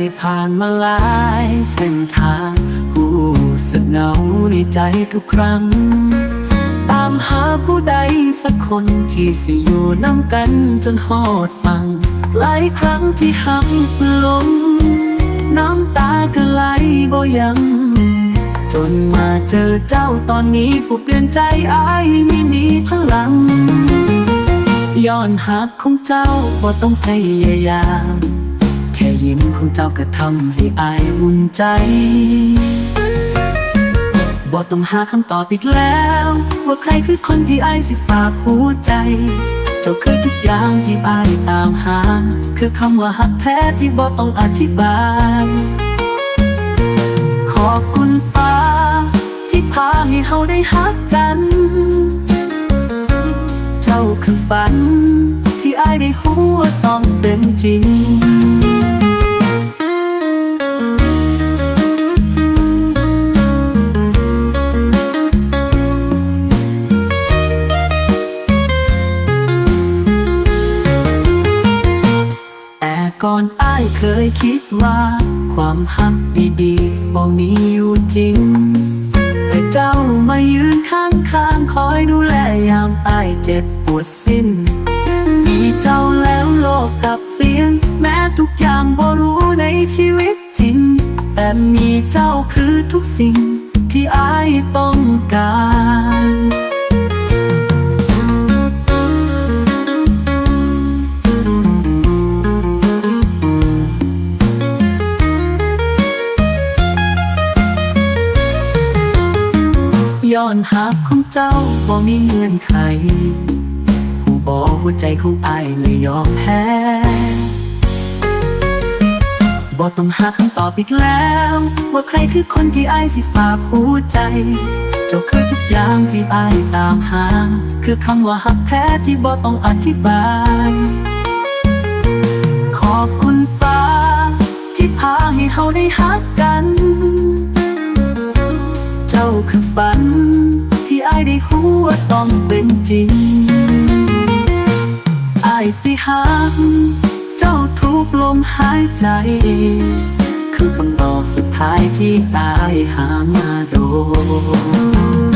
ยผ่านมาหลายเสึกเหงาในใจทุกครั้ง ตามหาผู้ใดสักคนที่สิอยู่น้ำกันจนหอดฟัง หลายครั้งที่หักลง น้ำตาก็ไหลบ่ยัง จนมาเจอเจ้าตอนนี้ผู้เปลี่ยนใจอายไม่มีพลังย้อนหักของเจ้าบ่ต้องพยายาม แค่ยิ้มของเจ้าก็ทำให้อายอุ่นใจบ่ต้องหาคำตอบอีกแล้ว ว่าใครคือคนที่อายสิฝากหัวใจ เจ้าคือทุกอย่างที่อายตามหา คือคำว่าหักแท้ที่บ่ต้องอธิบาย ขอบคุณฟ้า ที่พาให้เฮาได้หักกัน เจ้าคือฝัน ที่อายได้หัวต้องเป็นจริง ก่อนอ้ายเคยคิดว่า ความหักดีๆบ่มีอยู่จริง แต่เจ้ามายืนข้างข้างคอยดูแลยามอ้ายเจ็บปวดสิ้น มีเจ้าแล้วโลกกลับเปลี่ยน แม้ทุกอย่างบ่รู้ในชีวิตจริง แต่มีเจ้าคือทุกสิ่งที่อ้ายต้องการ ย้อนหักของเจ้าบ่มีเงื่อนไข ผู้บอกหัวใจของอายเลยยอมแพ้บ่ต้องหาคำตอบอีกแล้ว ว่าใครคือคนที่อายสิฝากหัวใจ เจ้าคือทุกอย่างที่อายตามหา คือคำว่าหักแท้ที่บ่ต้องอธิบาย ขอบคุณฟ้า ที่พาให้เฮาได้หักกัน เจ้าคือฝัน ได้หัวาต้องเป็นจริงอายสิหักเจ้าทุกลมหายใจ คือคำตอบสุดท้ายที่อายหามาโดน